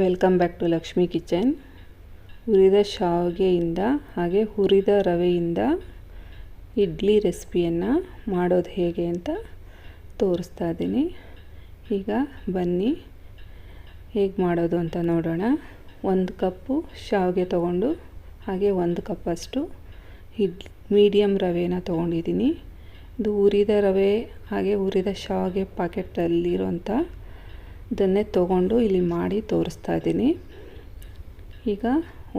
Welcome back to Lakshmi kitchen. ಹುರಿದ ಶಾವಿಗೆಯಿಂದ ಹಾಗೆ ಹುರಿದ ರವೆಯಿಂದ ಇಡ್ಲಿ ರೆಸಿಪಿಯನ್ನು ಮಾಡೋದು ಹೇಗೆ ಅಂತ ತೋರಿಸ್ತಾ ಇದ್ದೀನಿ. ಈಗ ಬನ್ನಿ, ಹೇಗೆ ಮಾಡೋದು ಅಂತ ನೋಡೋಣ. ಒಂದು ಕಪ್ಪು ಶಾವಿಗೆ ತೊಗೊಂಡು, ಹಾಗೆ ಒಂದು ಕಪ್ಪಷ್ಟು ಇಡ್ ಮೀಡಿಯಮ್ ರವೆನ ತೊಗೊಂಡಿದ್ದೀನಿ. ಇದು ಹುರಿದ ರವೆ, ಹಾಗೆ ಹುರಿದ ಶಾವಿಗೆ ಪಾಕೆಟಲ್ಲಿರೋಂಥ ಇದನ್ನೇ ತೊಗೊಂಡು ಇಲ್ಲಿ ಮಾಡಿ ತೋರಿಸ್ತಾ ಇದ್ದೀನಿ. ಈಗ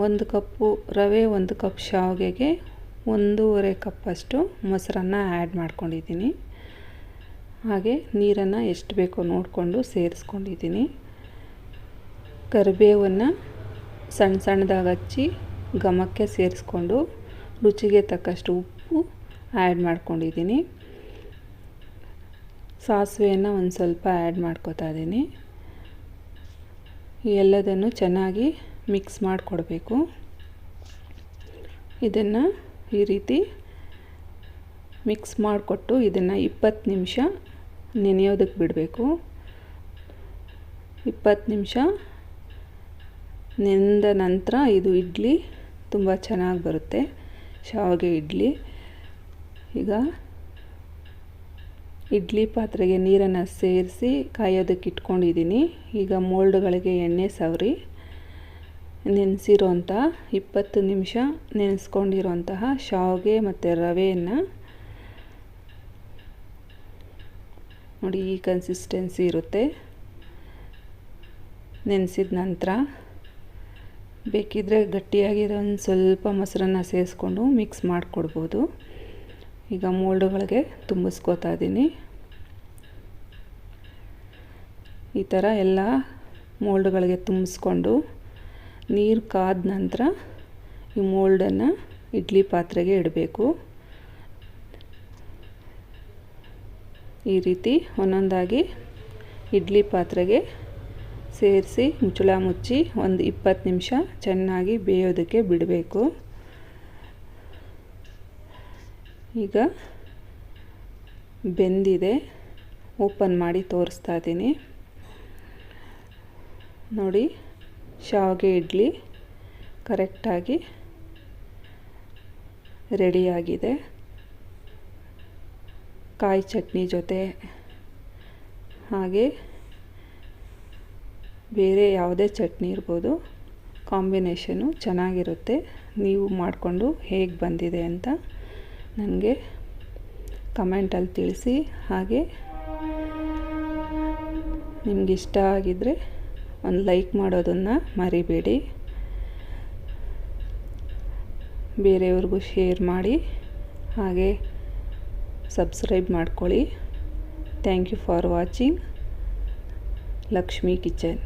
ಒಂದು ಕಪ್ಪು ರವೆ, ಒಂದು ಕಪ್ ಶಾವಿಗೆಗೆ ಒಂದೂವರೆ ಕಪ್ಪಷ್ಟು ಮೊಸರನ್ನ ಆ್ಯಡ್ ಮಾಡ್ಕೊಂಡಿದ್ದೀನಿ. ಹಾಗೆ ನೀರನ್ನು ಎಷ್ಟು ಬೇಕೋ ನೋಡಿಕೊಂಡು ಸೇರಿಸ್ಕೊಂಡಿದ್ದೀನಿ. ಕರಿಬೇವನ್ನು ಸಣ್ಣ ಸಣ್ಣದಾಗಿ ಹಚ್ಚಿ ಘಮಕ್ಕೆ ಸೇರಿಸ್ಕೊಂಡು ರುಚಿಗೆ ತಕ್ಕಷ್ಟು ಉಪ್ಪು ಆ್ಯಡ್ ಮಾಡ್ಕೊಂಡಿದ್ದೀನಿ. ಸಾಸಿವೆಯನ್ನು ಒಂದು ಸ್ವಲ್ಪ ಆ್ಯಡ್ ಮಾಡ್ಕೋತಾ ಇದ್ದೀನಿ. ಎಲ್ಲದನ್ನು ಚೆನ್ನಾಗಿ ಮಿಕ್ಸ್ ಮಾಡಿಕೊಡ್ಬೇಕು. ಇದನ್ನು ಈ ರೀತಿ ಮಿಕ್ಸ್ ಮಾಡಿಕೊಟ್ಟು ಇದನ್ನು ಇಪ್ಪತ್ತು ನಿಮಿಷ ನೆನೆಯೋದಕ್ಕೆ ಬಿಡಬೇಕು. ಇಪ್ಪತ್ತು ನಿಮಿಷ ನೆಂದ ನಂತರ ಇದು ಇಡ್ಲಿ ತುಂಬ ಚೆನ್ನಾಗಿ ಬರುತ್ತೆ. ಶಾವಿಗೆ ಇಡ್ಲಿ. ಈಗ ಇಡ್ಲಿ ಪಾತ್ರೆಗೆ ನೀರನ್ನು ಸೇರಿಸಿ ಕಾಯೋದಕ್ಕೆ ಇಟ್ಕೊಂಡಿದ್ದೀನಿ. ಈಗ ಮೋಲ್ಡ್ಗಳಿಗೆ ಎಣ್ಣೆ ಸವರಿ. ನೆನೆಸಿರೋಂಥ ಇಪ್ಪತ್ತು ನಿಮಿಷ ನೆನೆಸ್ಕೊಂಡಿರೋಂತಹ ಶಾವಿಗೆ ಮತ್ತು ರವೆಯನ್ನು ನೋಡಿ ಈ ಕನ್ಸಿಸ್ಟೆನ್ಸಿ ಇರುತ್ತೆ. ನೆನೆಸಿದ ನಂತರ ಬೇಕಿದ್ದರೆ ಗಟ್ಟಿಯಾಗಿರೋ ಒಂದು ಸ್ವಲ್ಪ ಮೊಸರನ್ನು ಸೇರಿಸ್ಕೊಂಡು ಮಿಕ್ಸ್ ಮಾಡಿಕೊಡ್ಬೋದು. ಈಗ ಮೋಲ್ಡ್ಗಳಿಗೆ ತುಂಬಿಸ್ಕೋತಾ ಇದ್ದೀನಿ. ಈ ಥರ ಎಲ್ಲ ಮೋಲ್ಡ್ಗಳಿಗೆ ತುಂಬಿಸ್ಕೊಂಡು ನೀರು ಕಾದ ನಂತರ ಈ ಮೋಲ್ಡನ್ನು ಇಡ್ಲಿ ಪಾತ್ರೆಗೆ ಇಡಬೇಕು. ಈ ರೀತಿ ಒಂದೊಂದಾಗಿ ಇಡ್ಲಿ ಪಾತ್ರೆಗೆ ಸೇರಿಸಿ ಮುಚ್ಚಳ ಮುಚ್ಚಿ ಒಂದು ಇಪ್ಪತ್ತು ನಿಮಿಷ ಚೆನ್ನಾಗಿ ಬೇಯೋದಕ್ಕೆ ಬಿಡಬೇಕು. ಈಗ ಬೆಂದಿದೆ. ಓಪನ್ ಮಾಡಿ ತೋರಿಸ್ತಾ ಇದ್ದೀನಿ. ನೋಡಿ, ಶಾವಿಗೆ ಇಡ್ಲಿ ಕರೆಕ್ಟಾಗಿ ರೆಡಿಯಾಗಿದೆ ಕಾಯಿ ಚಟ್ನಿ ಜೊತೆ. ಹಾಗೆ ಬೇರೆ ಯಾವುದೇ ಚಟ್ನಿ ಇರ್ಬೋದು. ಕಾಂಬಿನೇಷನು ಚೆನ್ನಾಗಿರುತ್ತೆ. ನೀವು ಮಾಡಿಕೊಂಡು ಹೇಗೆ ಬಂದಿದೆ ಅಂತ ನನಗೆ ಕಮೆಂಟಲ್ಲಿ ತಿಳಿಸಿ. ಹಾಗೆ ನಿಮ್ಗೆ ಇಷ್ಟ ಆಗಿದ್ದರೆ ಒಂದು ಲೈಕ್ ಮಾಡೋದನ್ನು ಮರಿಬೇಡಿ. ಬೇರೆಯವ್ರಿಗೂ ಶೇರ್ ಮಾಡಿ. ಹಾಗೆ ಸಬ್ಸ್ಕ್ರೈಬ್ ಮಾಡ್ಕೊಳ್ಳಿ. Thank you for watching. Lakshmi kitchen.